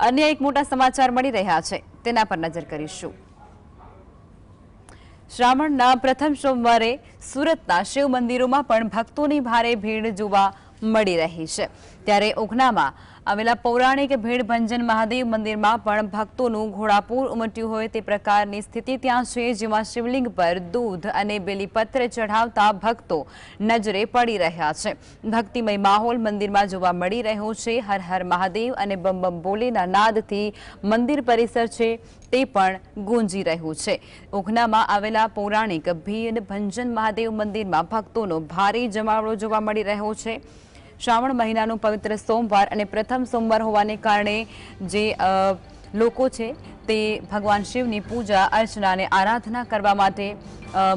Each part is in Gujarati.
અન્ય એક મોટા સમાચાર મળી રહ્યા છે. તેના પર નજર કરીશું. શ્રાવણના પ્રથમ સોમવારે સુરતના શિવ મંદિરોમાં પણ ભક્તોની ભારે ભીડ જોવા મળી રહી છે. ત્યારે ઉધનામાં આવેલા પૌરાણિક ભીડભંજન મહાદેવ મંદિરમાં પણ ભક્તોનું ઘોડાપૂર ઉમટ્યું હોય તે પ્રકારની સ્થિતિ ત્યાં છે, જેમાં શિવલિંગ પર દૂધ અને બેલીપત્ર ચઢાવતા ભક્તો નજરે પડી રહ્યા છે. ભક્તિમય માહોલ મંદિરમાં જોવા મળી રહ્યો છે. હર હર મહાદેવ અને બમ બમ બોલેના નાદથી મંદિર પરિસર છે તે પણ ગુંજી રહ્યું છે. ઉઘનામાં આવેલા પૌરાણિક ભીડ ભંજન મહાદેવ મંદિરમાં ભક્તોનો ભારે જમાવડો જોવા મળી રહ્યો છે. શ્રાવણ મહિનાનું પવિત્ર સોમવાર અને પ્રથમ સોમવાર હોવાને કારણે જે લોકો છે તે ભગવાન શિવની પૂજા, અર્ચના અને આરાધના કરવા માટે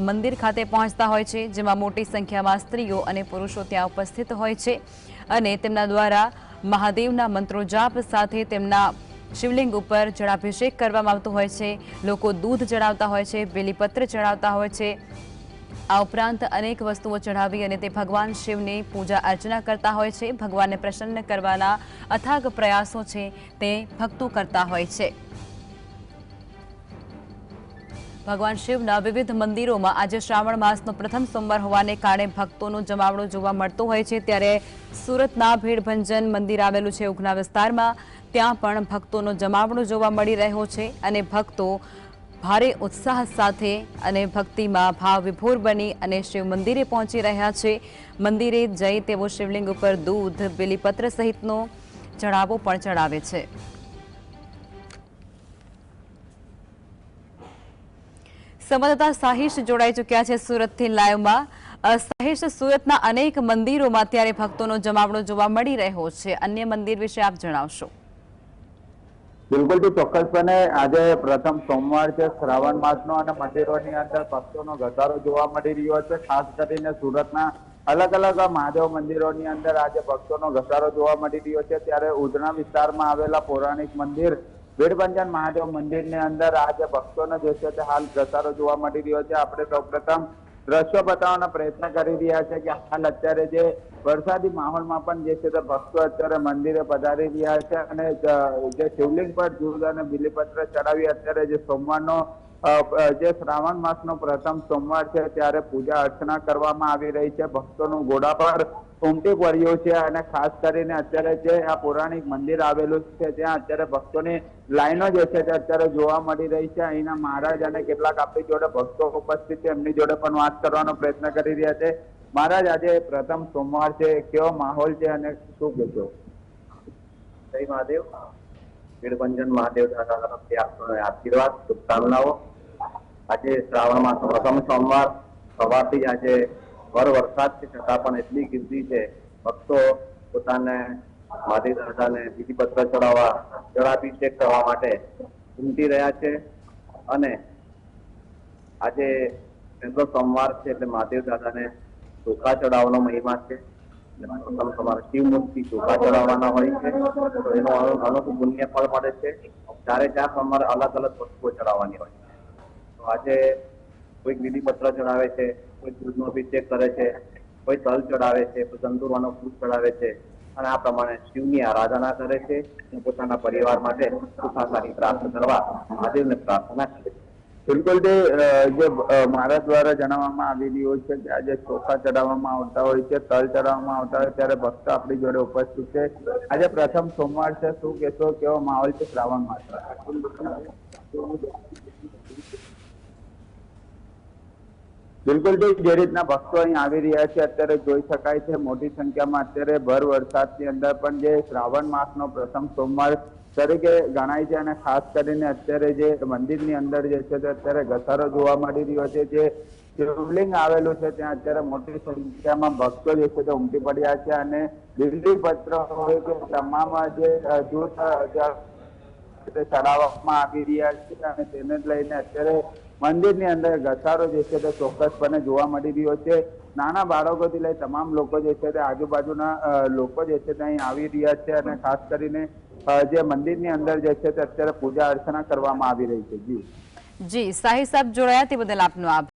મંદિર ખાતે પહોંચતા હોય છે, જેમાં મોટી સંખ્યામાં સ્ત્રીઓ અને પુરુષો ત્યાં ઉપસ્થિત હોય છે અને તેમના દ્વારા મહાદેવના મંત્રો જાપ સાથે તેમના શિવલિંગ ઉપર જળાભિષેક કરવામાં આવતો હોય છે. લોકો દૂધ ચડાવતા હોય છે, બેલીપત્ર ચડાવતા હોય છે. આ ઉપરાંત અનેક વસ્તુઓ ચઢાવી અને તે ભગવાન શિવની પૂજા અર્ચના કરતા હોય છે. ભગવાનને પ્રસન્ન કરવાના અથાગ પ્રયાસો છે તે ભક્તો કરતા હોય છે. ભગવાન શિવના વિવિધ મંદિરોમાં આજે શ્રાવણ માસનો પ્રથમ સોમવાર હોવાને કારણે ભક્તોનો જમાવડો જોવા મળતો હોય છે. ત્યારે સુરતના ભીડભંજન મંદિર આવેલું છે ઉઘના વિસ્તારમાં. ત્યાં પણ ભક્તોનો જમાવડો જોવા મળી રહ્યો છે અને ભક્તો ભારે ઉત્સાહ સાથે અને ભક્તિમાં ભાવ વિભોર બની અને શિવ મંદિરે પહોંચી રહ્યા છે. મંદિરે જઈ તેઓ શિવલિંગ ઉપર દૂધ બેલીપત્ર સહિતનો ચઢાવો પણ ચડાવે છે. સંવાદદાતા સાહિશ જોડાઈ ચૂક્યા છે સુરતથી લાઈવમાં. અ, સાહિશ સુરતના અનેક મંદિરોમાં અત્યારે ભક્તોનો જમાવડો જોવા મળી રહ્યો છે. અન્ય મંદિર વિશે આપ જણાવશો. બિલકુલથી ચોક્કસપણે આજે પ્રથમ સોમવાર છે, શ્રાવણ માસનો અને મંદિરોની અંદર ભક્તોનો ઘટાડો જોવા મળી રહ્યો છે. ખાસ કરીને સુરતના અલગ અલગ મહાદેવ મંદિરોની અંદર આજે ભક્તોનો ઘટાડો જોવા મળી રહ્યો છે. ત્યારે ઉધના વિસ્તારમાં આવેલા પૌરાણિક મંદિર વીરભંજન મહાદેવ મંદિરની અંદર આજે ભક્તોનો જે છે તે હાલ ઘસારો જોવા મળી રહ્યો છે. આપણે સૌપ્રથમ દ્રશ્યો બતાવવાનો પ્રયત્ન કરી રહ્યા છે કે હાલ અત્યારે જે વરસાદી માહોલમાં પણ જે છે તે ભક્તો અત્યારે મંદિરે પધારી રહ્યા છે અને જે શિવલિંગ પર દૂધ અને બિલીપત્ર ચડાવી અત્યારે જે સોમવારનો જે શ્રાવણ માસનો પ્રથમ સોમવાર છે, ત્યારે પૂજા અર્ચના કરવામાં આવી રહી છે. ભક્તોનું ઘોડા પર ઉમટી પડ્યું છે અને ખાસ કરીને અત્યારે જે આ પૌરાણિક મંદિર આવેલું છે, ત્યાં અત્યારે ભક્તોની લાઈનો જે છે તે અત્યારે જોવા મળી રહી છે. અહીંના મહારાજ અને કેટલાક આપણી જોડે ભક્તો ઉપસ્થિત છે, એમની જોડે પણ વાત કરવાનો પ્રયત્ન કરી રહ્યા છે. મહારાજ, આજે પ્રથમ સોમવાર છે. કેવો માહોલ છે અને શું કહેશો? જય મહાદેવ. વીરભંજન મહાદેવ આશીર્વાદ, શુભકામનાઓ. આજે શ્રાવણ માસનો પ્રથમ સોમવાર, સવારથી આજે ભર વરસાદ છે છતાં પણ એટલી ગીર્દી છે, ભક્તો પોતાને મહાદેવ દાદાને બીજીપત્ર ચડાવવા જળાભિષેક કરવા માટે ઉમટી રહ્યા છે અને આજે પહેલો સોમવાર છે એટલે મહાદેવ દાદાને ચોખા ચડાવવાનો મહિમા છે. પ્રથમ તમારે શિવ મૂર્તિ ચોખા ચડાવવાના હોય છે. તો એનો અનુ- પુણ્ય ફળ મળે છે. ચારે ચાર સોમવારે અલગ અલગ વસ્તુઓ ચડાવવાની હોય છે. તો આજે કોઈક વિધિપત્ર ચડાવે છે, કોઈ દૂધનો અભિષેક કરે છે, કોઈ તલ ચડાવે છે, કોઈ તંદુરવાનો ફૂલ ચડાવે છે અને આ પ્રમાણે શિવની આરાધના કરે છે અને પોતાના પરિવાર માટે સુખાકારી પ્રાપ્ત કરવા મહાદેવને પ્રાર્થના છે. બિલકુલ તે જે મારા દ્વારા જણાવવામાં આવેલી હોય છે કે આજે ચોખા ચડાવવામાં આવતા હોય છે, તલ ચડાવવામાં આવતા હોય, ત્યારે ભક્ત આપણી જોડે ઉપસ્થિત છે. આજે પ્રથમ સોમવાર છે, શું કહેશો? કેવો માહોલ છે શ્રાવણ માસ બિલકુલ જે રીતના ભક્તો અહીં આવી રહ્યા છે, અત્યારે જોઈ શકાય છે, મોટી સંખ્યામાં અત્યારે ભર વરસાદની અંદર પણ જે શ્રાવણ માસનો પ્રથમ સોમવાર તરીકે ગણાય છે અને ખાસ કરીને અત્યારે જે મંદિરની અંદર જે છે તે અત્યારે ઘસારો જોવા મળી રહ્યો છે, જે શિવલિંગ આવેલું છે, ત્યાં અત્યારે મોટી સંખ્યામાં ભક્તો જે છે તે ઉમટી પડ્યા છે અને દિલ્હી પત્ર હોય કે તમામ જે જૂથ ચડાવવામાં આવી રહ્યા છે અને તેને લઈને અત્યારે મંદિરની અંદર ઘસારો જે છે તે ચોક્કસપણે જોવા મળી રહ્યો છે. નાના બાળકોથી લઈ તમામ લોકો જે છે તે આજુબાજુના લોકો જે છે તે અહીં આવી રહ્યા છે અને ખાસ કરીને જે મંદિરની અંદર જે છે તે અત્યારે પૂજા અર્ચના કરવામાં આવી રહી છે. જી. જી સાહી સાહેબ જોડાયા તે બદલ આપનો આભાર.